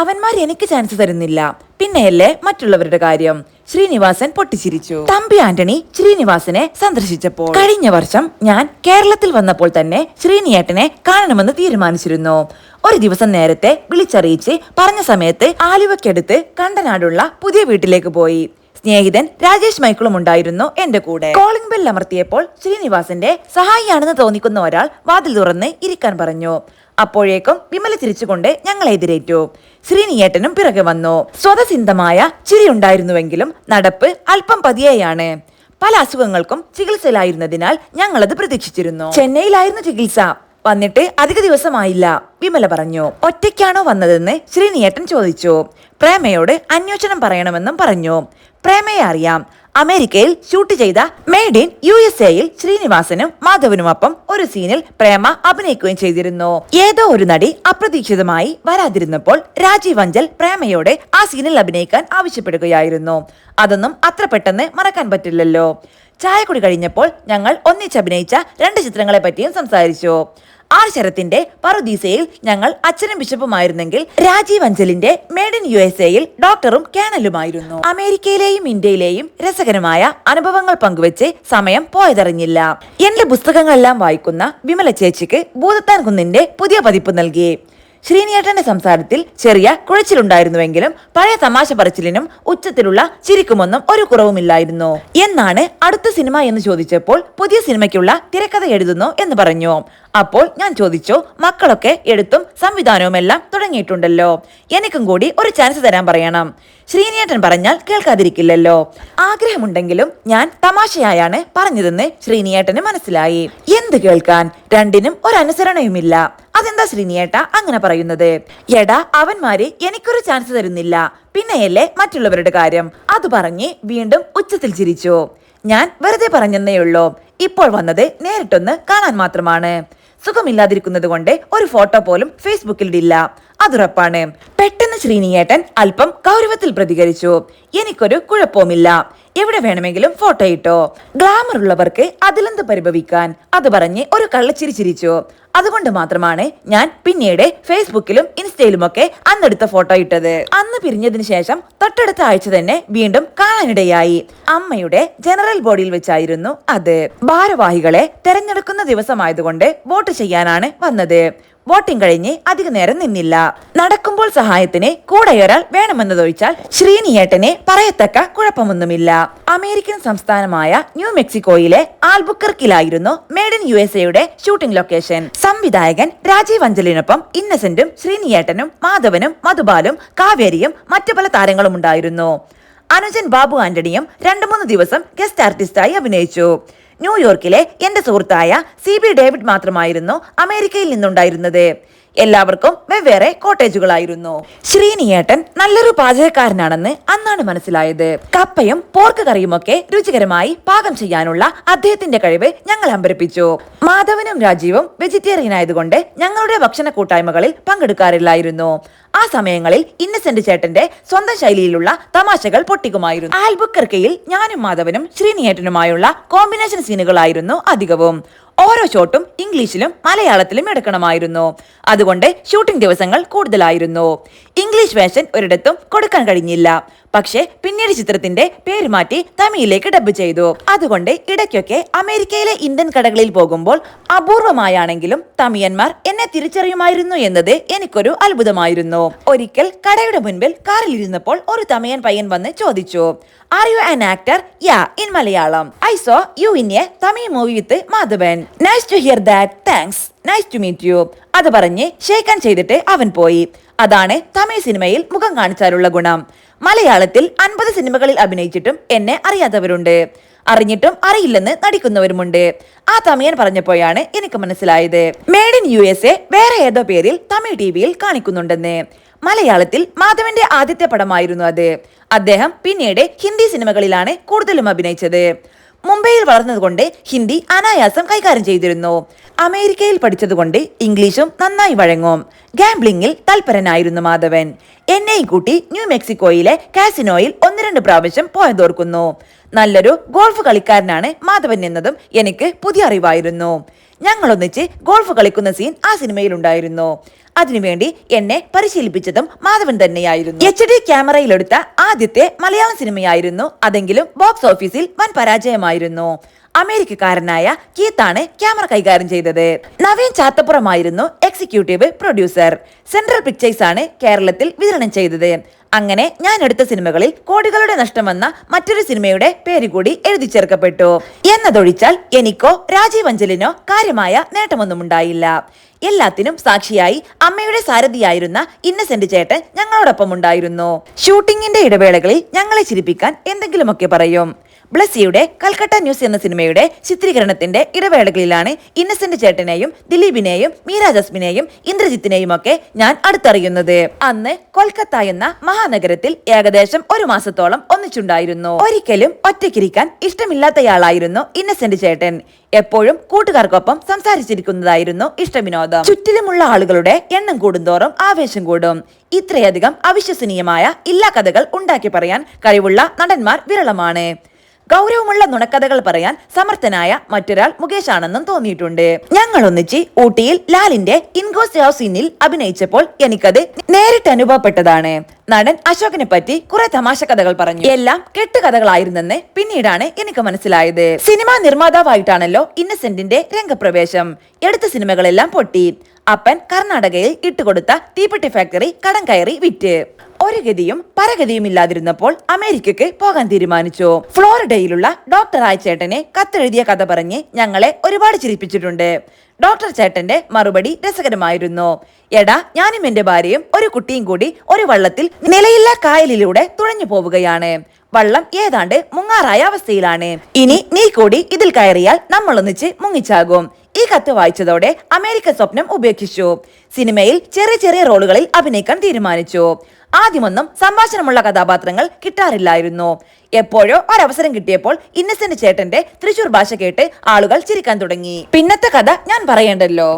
അവന്മാർ എനിക്ക് ചാൻസ് തരുന്നില്ല. പിന്നെയല്ലേ മറ്റുള്ളവരുടെ കാര്യം. ശ്രീനിവാസൻ പൊട്ടിച്ചിരിച്ചു. തമ്പി ആന്റണി ശ്രീനിവാസനെ സന്ദർശിച്ചപ്പോൾ. കഴിഞ്ഞ വർഷം ഞാൻ കേരളത്തിൽ വന്നപ്പോൾ തന്നെ ശ്രീനിയേട്ടനെ കാണണമെന്ന് തീരുമാനിച്ചിരുന്നു. ഒരു ദിവസം നേരത്തെ വിളിച്ചറിയിച്ച് പറഞ്ഞ സമയത്ത് ആലുവയ്ക്കടുത്ത് കണ്ടനാടുള്ള പുതിയ വീട്ടിലേക്ക് പോയി. സ്നേഹിതൻ രാജേഷ് മൈക്കിളും ഉണ്ടായിരുന്നു എന്റെ കൂടെ. കോളിംഗ് ബെൽ അമർത്തിയപ്പോൾ ശ്രീനിവാസന്റെ സഹായിയാണെന്ന് തോന്നിക്കുന്ന ഒരാൾ വാതിൽ തുറന്ന് ഇരിക്കാൻ പറഞ്ഞു. അപ്പോഴേക്കും വിമല ചിരിച്ചുകൊണ്ട് ഞങ്ങളെ എതിരേറ്റു. ശ്രീനിയേട്ടനും പിറകെ വന്നു. സ്വതസിന്ധമായ ചിരി ഉണ്ടായിരുന്നുവെങ്കിലും നടപ്പ് അല്പം പതിയെയാണ്. പല അസുഖങ്ങൾക്കും ചികിത്സയിലായിരുന്നതിനാൽ ഞങ്ങളത് പ്രതീക്ഷിച്ചിരുന്നു. ചെന്നൈയിലായിരുന്നു ചികിത്സ. വന്നിട്ട് അധിക ദിവസമായില്ല വിമല പറഞ്ഞു. ഒറ്റയ്ക്കാണോ വന്നതെന്ന് ശ്രീനിയേട്ടൻ ചോദിച്ചു. പ്രേമയോട് അന്വേഷണം പറയണമെന്നും പറഞ്ഞു. പ്രേമയെ അറിയാം. അമേരിക്കയിൽ ഷൂട്ട് ചെയ്ത മെയ്ഡ് ഇൻ യു എസ് എയിൽ ശ്രീനിവാസനും മാധവനുമൊപ്പം ഒരു സീനിൽ പ്രേമ അഭിനയിക്കുകയും ചെയ്തിരുന്നു. ഏതോ ഒരു നടി അപ്രതീക്ഷിതമായി വരാതിരുന്നപ്പോൾ രാജീവ് അഞ്ചൽ പ്രേമയോടെ ആ സീനിൽ അഭിനയിക്കാൻ ആവശ്യപ്പെടുകയായിരുന്നു. അതൊന്നും അത്ര പെട്ടെന്ന് മറക്കാൻ പറ്റില്ലല്ലോ. ചായക്കുടി കഴിഞ്ഞപ്പോൾ ഞങ്ങൾ ഒന്നിച്ചഭിനയിച്ച രണ്ട് ചിത്രങ്ങളെ പറ്റിയും സംസാരിച്ചു. ആർ ശരത്തിന്റെ പറുദീസയിൽ ഞങ്ങൾ അച്ഛനും ബിഷപ്പുമായിരുന്നെങ്കിൽ രാജീവ് അഞ്ചലിന്റെ മേഡ് ഇൻ യു എസ് എയിൽ ഡോക്ടറും കേണലുമായിരുന്നു. അമേരിക്കയിലെയും ഇന്ത്യയിലെയും രസകരമായ അനുഭവങ്ങൾ പങ്കുവെച്ച് സമയം പോയതറിഞ്ഞില്ല. എന്റെ പുസ്തകങ്ങളെല്ലാം വായിക്കുന്ന വിമല ചേച്ചിക്ക് ഭൂതത്താൻ കുന്നിന്റെ പുതിയ പതിപ്പ് നൽകി. ശ്രീനിയേട്ടന്റെ സംസാരത്തിൽ ചെറിയ കുഴച്ചിലുണ്ടായിരുന്നുവെങ്കിലും പഴയ തമാശ പറച്ചിലിനും ഉച്ചത്തിലുള്ള ചിരിക്കുമൊന്നും ഒരു കുറവുമില്ലായിരുന്നു. എന്നാണ് അടുത്ത സിനിമ എന്ന് ചോദിച്ചപ്പോൾ പുതിയ സിനിമയ്ക്കുള്ള തിരക്കഥ എഴുതുന്നു എന്ന് പറഞ്ഞു. അപ്പോൾ ഞാൻ ചോദിച്ചു മക്കളൊക്കെ എഴുത്തും സംവിധാനവും എല്ലാം തുടങ്ങിയിട്ടുണ്ടല്ലോ. എനിക്കും കൂടി ഒരു ചാൻസ് തരാൻ പറയണം. ശ്രീനിയേട്ടൻ പറഞ്ഞാൽ കേൾക്കാതിരിക്കില്ലല്ലോ. ആഗ്രഹമുണ്ടെങ്കിലും ഞാൻ തമാശയായാണ് പറഞ്ഞതെന്ന് ശ്രീനിയേട്ടന് മനസ്സിലായി. എന്ത് കേൾക്കാൻ? രണ്ടിനും ഒരനുസരണയുമില്ല അതെന്താ ശ്രീനിയേട്ട അങ്ങനെ പറയുന്നത്? എടാ അവന്മാര് എനിക്കൊരു ചാൻസ് തരുന്നില്ല. പിന്നെയല്ലേ മറ്റുള്ളവരുടെ കാര്യം. അത് പറഞ്ഞ് വീണ്ടും ഉച്ചത്തിൽ ചിരിച്ചു. ഞാൻ വെറുതെ പറഞ്ഞെന്നേയുള്ളൂ. ഇപ്പോൾ വന്നത് നേരിട്ടൊന്ന് കാണാൻ മാത്രമാണ്. സുഖമില്ലാതിരിക്കുന്നത് കൊണ്ട് ഒരു ഫോട്ടോ പോലും ഫേസ്ബുക്കിൽ ഇടില്ല അതുറപ്പാണ്. പെട്ടെന്ന് ശ്രീനിയേട്ടൻ അല്പം ഗൗരവത്തിൽ പ്രതികരിച്ചു. എനിക്കൊരു കുഴപ്പവുമില്ല. എവിടെ വേണമെങ്കിലും ഫോട്ടോ ഇട്ടോ. ഗ്ലാമർ ഉള്ളവർക്ക് അതിലെന്ത് പരിഭവിക്കാൻ? അത് പറഞ്ഞ് ഒരു കള്ളച്ചിരി ചിരിച്ചു. അതുകൊണ്ട് മാത്രമാണ് ഞാൻ പിന്നീട് ഫേസ്ബുക്കിലും ഇൻസ്റ്റയിലുമൊക്കെ അന്നെടുത്ത ഫോട്ടോ ഇട്ടത്. അന്ന് പിരിഞ്ഞതിന് ശേഷം തൊട്ടടുത്ത ആഴ്ച തന്നെ വീണ്ടും കാണാനിടയായി. അമ്മയുടെ ജനറൽ ബോഡിയിൽ വെച്ചായിരുന്നു അത്. ഭാരവാഹികളെ തെരഞ്ഞെടുക്കുന്ന ദിവസമായതുകൊണ്ട് വോട്ട് ചെയ്യാനാണ് വന്നത്. വോട്ടിംഗ് കഴിഞ്ഞ് അധിക നേരം നിന്നില്ല. നടക്കുമ്പോൾ സഹായത്തിന് കൂടെയൊരാൾ വേണമെന്നതൊഴിച്ചാൽ ശ്രീനിയേട്ടനെ പറയത്തക്ക കുഴപ്പമൊന്നുമില്ല. അമേരിക്കൻ സംസ്ഥാനമായ ന്യൂ മെക്സിക്കോയിലെ ആൽബുക്കർക്കിലായിരുന്നു മേഡ് ഇൻ യു എസ് എയുടെ ഷൂട്ടിംഗ് ലൊക്കേഷൻ സംവിധായകൻ രാജീവ് അഞ്ചലിനൊപ്പം ഇന്നസെന്റും ശ്രീനിയേട്ടനും മാധവനും മധുബാലും കാവേരിയും മറ്റു പല താരങ്ങളും ഉണ്ടായിരുന്നു. അനുജൻ ബാബു ആന്റണിയും രണ്ടു മൂന്ന് ദിവസം ഗസ്റ്റ് ആർട്ടിസ്റ്റായി അഭിനയിച്ചു. ന്യൂയോർക്കിലെ എന്റെ സുഹൃത്തായ സി ബി ഡേവിഡ് മാത്രമായിരുന്നു അമേരിക്കയിൽ നിന്നുണ്ടായിരുന്നത്. എല്ലാവർക്കും വെവ്വേറെ കോട്ടേജുകളായിരുന്നു. ശ്രീനിയേട്ടൻ നല്ലൊരു പാചകക്കാരനാണെന്ന് അന്നാണ് മനസ്സിലായത്. കപ്പയും പോർക്ക് കറിയുമൊക്കെ രുചികരമായി പാകം ചെയ്യാനുള്ള അദ്ദേഹത്തിന്റെ കഴിവ് ഞങ്ങൾ അമ്പരപ്പിച്ചു. മാധവനും രാജീവും വെജിറ്റേറിയൻ ആയതുകൊണ്ട് ഞങ്ങളുടെ ഭക്ഷണ കൂട്ടായ്മകളിൽ പങ്കെടുക്കാറില്ലായിരുന്നു. ആ സമയങ്ങളിൽ ഇന്നസെന്റ് ചേട്ടന്റെ സ്വന്തം ശൈലിയിലുള്ള തമാശകൾ പൊട്ടിക്കുമായിരുന്നു. ആൽബുക്കർക്കയിൽ ഞാനും മാധവനും ശ്രീനിയേട്ടനുമായുള്ള കോമ്പിനേഷൻ സീനുകളായിരുന്നു അധികവും. ഓരോ ഷോട്ടും ഇംഗ്ലീഷിലും മലയാളത്തിലും എടുക്കണമായിരുന്നു. അതുകൊണ്ട് ഷൂട്ടിംഗ് ദിവസങ്ങൾ കൂടുതലായിരുന്നു. ഇംഗ്ലീഷ് വേഷൻ ഒരിടത്തും കൊടുക്കാൻ കഴിഞ്ഞില്ല. പക്ഷേ പിന്നീട് ചിത്രത്തിന്റെ പേര് മാറ്റി തമിഴിലേക്ക് ഡബ് ചെയ്തു. അതുകൊണ്ട് ഇടയ്ക്കൊക്കെ അമേരിക്കയിലെ ഇന്ത്യൻ കടകളിൽ പോകുമ്പോൾ അപൂർവമായാണെങ്കിലും തമിയന്മാർ എന്നെ തിരിച്ചറിയുമായിരുന്നു എന്നത് എനിക്കൊരു അത്ഭുതമായിരുന്നു. ഒരിക്കൽ കടയുടെ മുൻപിൽ കാറിൽ ഇരുന്നപ്പോൾ ഒരു തമിയൻ പയ്യൻ വന്ന് ചോദിച്ചു are you an actor ya in Malayalam I saw you in a Tamil movie with Madhavan nice to hear that thanks nice to meet you അത് പറഞ്ഞ് ഷേക്കാൻ ചെയ്തിട്ട് അവൻ പോയി. അതാണ് തമിഴ് സിനിമയിൽ മുഖം കാണിച്ചാലുള്ള ഗുണം. മലയാളത്തിൽ അൻപത് സിനിമകളിൽ അഭിനയിച്ചിട്ടും എന്നെ അറിയാത്തവരുണ്ട്. അറിഞ്ഞിട്ടും അറിയില്ലെന്ന് നടിക്കുന്നവരുമുണ്ട്. ആ തമിയൻ പറഞ്ഞപ്പോഴാണ് എനിക്ക് മനസ്സിലായത്. Made in U S A വേറെ ഏതോ പേരിൽ തമിഴ് ടി വിയിൽ കാണിക്കുന്നുണ്ടെന്ന്. മലയാളത്തിൽ മാധവന്റെ ആദ്യത്തെ പടമായിരുന്നു അത്. അദ്ദേഹം പിന്നീട് ഹിന്ദി സിനിമകളിലാണ് കൂടുതലും അഭിനയിച്ചത്. മുംബൈയിൽ വളർന്നതുകൊണ്ട് ഹിന്ദി അനായാസം കൈകാര്യം ചെയ്തിരുന്നു. അമേരിക്കയിൽ പഠിച്ചതുകൊണ്ട് ഇംഗ്ലീഷും നന്നായി വഴങ്ങും. ഗാംബ്ലിംഗിൽ തൽപരനായിരുന്നു മാധവൻ. എന്നെയും കൂട്ടി ന്യൂ മെക്സിക്കോയിലെ കാസിനോയിൽ രണ്ട് പ്രാവശ്യം പോയതോർക്കുന്നു നല്ലൊരു ഗോൾഫ് കളിക്കാരനാണ് മാധവൻ എന്നതും എനിക്ക് പുതിയ അറിവായിരുന്നു. ഞങ്ങൾ ഒന്നിച്ച് ഗോൾഫ് കളിക്കുന്ന സീൻ ആ സിനിമയിൽ സിനിമയിലുണ്ടായിരുന്നു അതിനുവേണ്ടി എന്നെ പരിശീലിപ്പിച്ചതും മാധവൻ തന്നെയായിരുന്നു. എച്ച് ഡി ക്യാമറയിലെടുത്ത ആദ്യത്തെ മലയാളം സിനിമയായിരുന്നു അതെങ്കിലും ബോക്സ് ഓഫീസിൽ വൻ പരാജയമായിരുന്നു. അമേരിക്കക്കാരനായ കീത്താണ് ക്യാമറ കൈകാര്യം ചെയ്തത്. നവീൻ ചാത്തപ്പുറമായിരുന്നു എക്സിക്യൂട്ടീവ് പ്രൊഡ്യൂസർ സെൻട്രൽ പിക്ചേഴ്സ് ആണ് കേരളത്തിൽ വിതരണം ചെയ്തത്. അങ്ങനെ ഞാൻ എടുത്ത സിനിമകളിൽ കോടികളുടെ നഷ്ടം വന്ന മറ്റൊരു സിനിമയുടെ പേര് കൂടി എഴുതി ചേർക്കപ്പെട്ടു. എന്നതൊഴിച്ചാൽ എനിക്കോ രാജീവ് അഞ്ചലിനോ കാര്യമായ നേട്ടമൊന്നും ഉണ്ടായില്ല എല്ലാത്തിനും സാക്ഷിയായി അമ്മയുടെ സാരഥിയായിരുന്ന ഇന്നസെന്റ് ചേട്ടൻ ഞങ്ങളോടൊപ്പം ഉണ്ടായിരുന്നു ഷൂട്ടിങ്ങിന്റെ ഇടവേളകളിൽ ഞങ്ങളെ ചിരിപ്പിക്കാൻ എന്തെങ്കിലുമൊക്കെ പറയും. ബ്ലസ്സിയുടെ കൽക്കട്ട ന്യൂസ് എന്ന സിനിമയുടെ ചിത്രീകരണത്തിന്റെ ഇടവേളകളിലാണ് ഇന്നസെന്റ് ചേട്ടനെയും ദിലീപിനെയും മീര ജസ്മിനെയും ഇന്ദ്രജിത്തിനെയും ഒക്കെ ഞാൻ അടുത്തറിയുന്നത്. അന്ന് കൊൽക്കത്ത എന്ന മഹാനഗരത്തിൽ ഏകദേശം ഒരു മാസത്തോളം ഒന്നിച്ചുണ്ടായിരുന്നു. ഒരിക്കലും ഒറ്റയ്ക്കിരിക്കാൻ ഇഷ്ടമില്ലാത്തയാളായിരുന്നു ഇന്നസെന്റ് ചേട്ടൻ. എപ്പോഴും കൂട്ടുകാർക്കൊപ്പം സംസാരിച്ചിരിക്കുന്നതായിരുന്നു ഇഷ്ടവിനോദം. ചുറ്റിലുമുള്ള ആളുകളുടെ എണ്ണം കൂടുന്തോറും ആവേശം കൂടും. ഇത്രയധികം അവിശ്വസനീയമായ ഇല്ലാ കഥകൾ ഉണ്ടാക്കി പറയാൻ കഴിവുള്ള നടന്മാർ വിരളമാണ്. ഗൗരവമുള്ള നുണക്കഥകൾ പറയാൻ സമർത്ഥനായ മറ്റൊരാൾ മുകേഷ് ആണെന്നും തോന്നിയിട്ടുണ്ട്. ഞങ്ങൾ ഒന്നിച്ച് ഊട്ടിയിൽ ലാലിന്റെ ഇൻഗോസ് ഹൗസിനിൽ അഭിനയിച്ചപ്പോൾ എനിക്കത് നേരിട്ട് അനുഭവപ്പെട്ടതാണ്. നടൻ അശോകനെ പറ്റി കുറെ തമാശ കഥകൾ പറഞ്ഞു. എല്ലാം കെട്ടുകഥകളായിരുന്നെന്ന് പിന്നീടാണ് എനിക്ക് മനസ്സിലായത്. സിനിമാ നിർമ്മാതാവായിട്ടാണല്ലോ ഇന്നസെന്റിന്റെ രംഗപ്രവേശം. എടുത്ത സിനിമകളെല്ലാം പൊട്ടി. അപ്പൻ കർണാടകയിൽ ഇട്ടുകൊടുത്ത തീപ്പെട്ടി ഫാക്ടറി കടം കയറി വിറ്റ്. ഒരു ഗതിയും പരഗതിയും ഇല്ലാതിരുന്നപ്പോൾ അമേരിക്കക്ക് പോകാൻ തീരുമാനിച്ചു. ഫ്ലോറിഡയിലുള്ള ഡോക്ടർ ആയ ചേട്ടനെ കത്തെഴുതിയ കഥ പറഞ്ഞ് ഞങ്ങളെ ഒരുപാട് ചിരിപ്പിച്ചിട്ടുണ്ട്. ഡോക്ടർ ചേട്ടന്റെ മറുപടി രസകരമായിരുന്നു. എടാ ഞാനും എന്റെ ഭാര്യയും ഒരു കുട്ടിയും കൂടി ഒരു വള്ളത്തിൽ നിലയില്ല കായലിലൂടെ തുഴഞ്ഞു പോവുകയാണ്. വള്ളം ഏതാണ്ട് മുങ്ങാറായ അവസ്ഥയിലാണ്. ഇനി നീ കൂടി ഇതിൽ കയറിയാൽ നമ്മളൊന്നിച്ച് മുങ്ങിച്ചാകും. ഈ കത്ത് വായിച്ചതോടെ അമേരിക്കൻ സ്വപ്നം ഉപേക്ഷിച്ചു. സിനിമയിൽ ചെറിയ ചെറിയ റോളുകളിൽ അഭിനയിക്കാൻ തീരുമാനിച്ചു. ആദ്യമൊന്നും സംഭാഷണമുള്ള കഥാപാത്രങ്ങൾ കിട്ടാറില്ലായിരുന്നു. എപ്പോഴോ ഒരവസരം കിട്ടിയപ്പോൾ ഇന്നസെന്റ് ചേട്ടന്റെ തൃശൂർ ഭാഷ കേട്ട് ആളുകൾ ചിരിക്കാൻ തുടങ്ങി. പിന്നത്തെ കഥ ഞാൻ പറയേണ്ടല്ലോ.